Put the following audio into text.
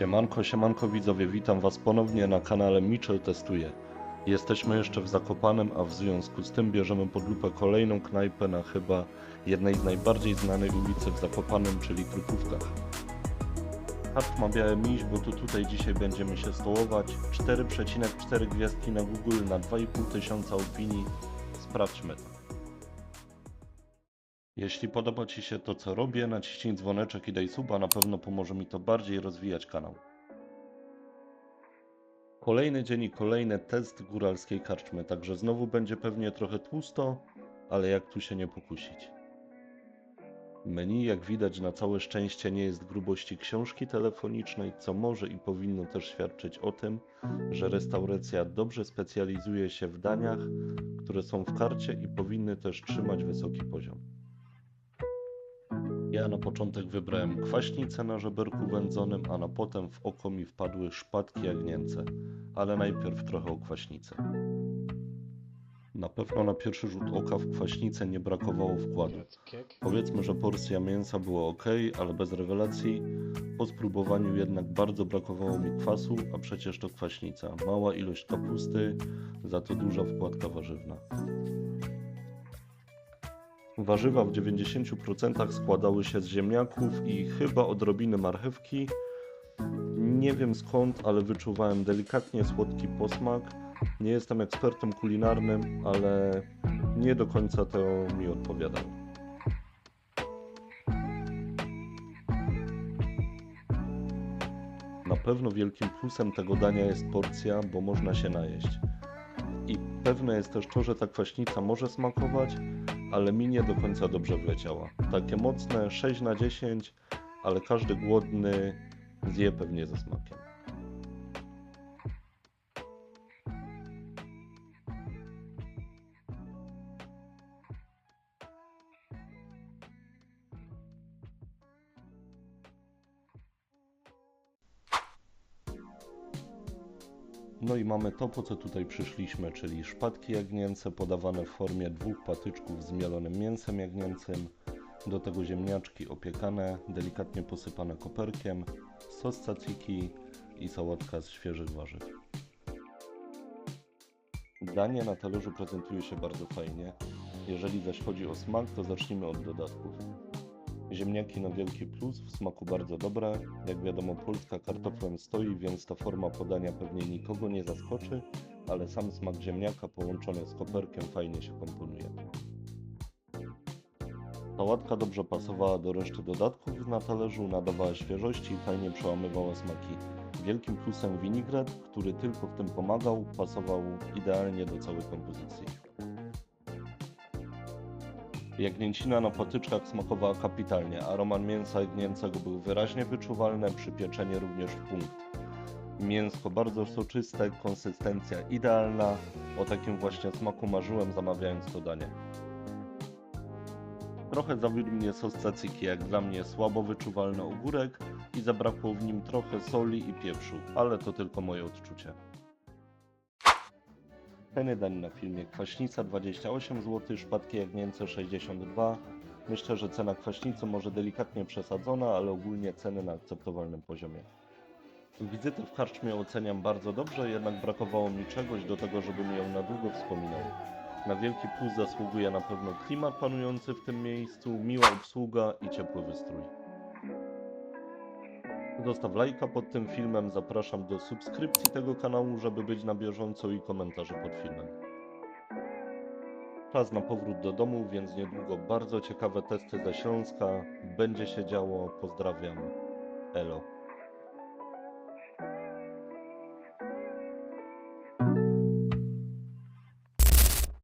Siemanko, siemanko widzowie, witam was ponownie na kanale Mitchell Testuje. Jesteśmy jeszcze w Zakopanem, a w związku z tym bierzemy pod lupę kolejną knajpę na chyba jednej z najbardziej znanej ulicy w Zakopanem, czyli Krupówkach. Karczma Białe Miś, bo to tutaj dzisiaj będziemy się stołować. 4,4 gwiazdki na Google na 2,5 tysiąca opinii. Sprawdźmy to. Jeśli podoba Ci się to, co robię, naciśnij dzwoneczek i daj suba, na pewno pomoże mi to bardziej rozwijać kanał. Kolejny dzień i kolejny test góralskiej karczmy, także znowu będzie pewnie trochę tłusto, ale jak tu się nie pokusić. Menu, jak widać, na całe szczęście nie jest grubości książki telefonicznej, co może i powinno też świadczyć o tym, że restauracja dobrze specjalizuje się w daniach, które są w karcie i powinny też trzymać wysoki poziom. Ja na początek wybrałem kwaśnicę na żeberku wędzonym, a na potem w oko mi wpadły szpadki jagnięce, ale najpierw trochę o kwaśnicę. Na pewno na pierwszy rzut oka w kwaśnicę nie brakowało wkładu. Powiedzmy, że porcja mięsa była ok, ale bez rewelacji. Po spróbowaniu jednak bardzo brakowało mi kwasu, a przecież to kwaśnica. Mała ilość kapusty, za to duża wkładka warzywna. Warzywa w 90% składały się z ziemniaków i chyba odrobiny marchewki. Nie wiem skąd, ale wyczuwałem delikatnie słodki posmak. Nie jestem ekspertem kulinarnym, ale nie do końca to mi odpowiadało. Na pewno wielkim plusem tego dania jest porcja, bo można się najeść. I pewne jest też to, że ta kwaśnica może smakować, ale mi nie do końca dobrze wleciała. Takie mocne 6 na 10, ale każdy głodny zje pewnie ze smakiem. No i mamy to, po co tutaj przyszliśmy, czyli szpadki jagnięce podawane w formie dwóch patyczków z mielonym mięsem jagnięcym, do tego ziemniaczki opiekane, delikatnie posypane koperkiem, sos tzatziki i sałatka z świeżych warzyw. Danie na talerzu prezentuje się bardzo fajnie. Jeżeli zaś chodzi o smak, to zacznijmy od dodatków. Ziemniaki na wielki plus, w smaku bardzo dobre. Jak wiadomo, Polska kartoflem stoi, więc ta forma podania pewnie nikogo nie zaskoczy, ale sam smak ziemniaka połączony z koperkiem fajnie się komponuje. Sałatka dobrze pasowała do reszty dodatków na talerzu, nadawała świeżości i fajnie przełamywała smaki. Wielkim plusem winigret, który tylko w tym pomagał, pasował idealnie do całej kompozycji. Jagnięcina na patyczkach smakowała kapitalnie, aromat mięsa jagnięcego był wyraźnie wyczuwalny, przypieczenie również w punkt. Mięsko bardzo soczyste, konsystencja idealna, o takim właśnie smaku marzyłem zamawiając to danie. Trochę zawiódł mnie sos tzatziki, jak dla mnie słabo wyczuwalny ogórek i zabrakło w nim trochę soli i pieprzu, ale to tylko moje odczucie. Ceny dań na filmie kwaśnica 28 zł, szpadki jagnięce 62 Myślę, że cena kwaśnicy może delikatnie przesadzona, ale ogólnie ceny na akceptowalnym poziomie. Wizytę w karczmie oceniam bardzo dobrze, jednak brakowało mi czegoś do tego, żebym ją na długo wspominał. Na wielki plus zasługuje na pewno klimat panujący w tym miejscu, miła obsługa i ciepły wystrój. Zostaw lajka pod tym filmem, zapraszam do subskrypcji tego kanału, żeby być na bieżąco i komentarzy pod filmem. Czas na powrót do domu, więc niedługo bardzo ciekawe testy ze Śląska. Będzie się działo, pozdrawiam. Elo.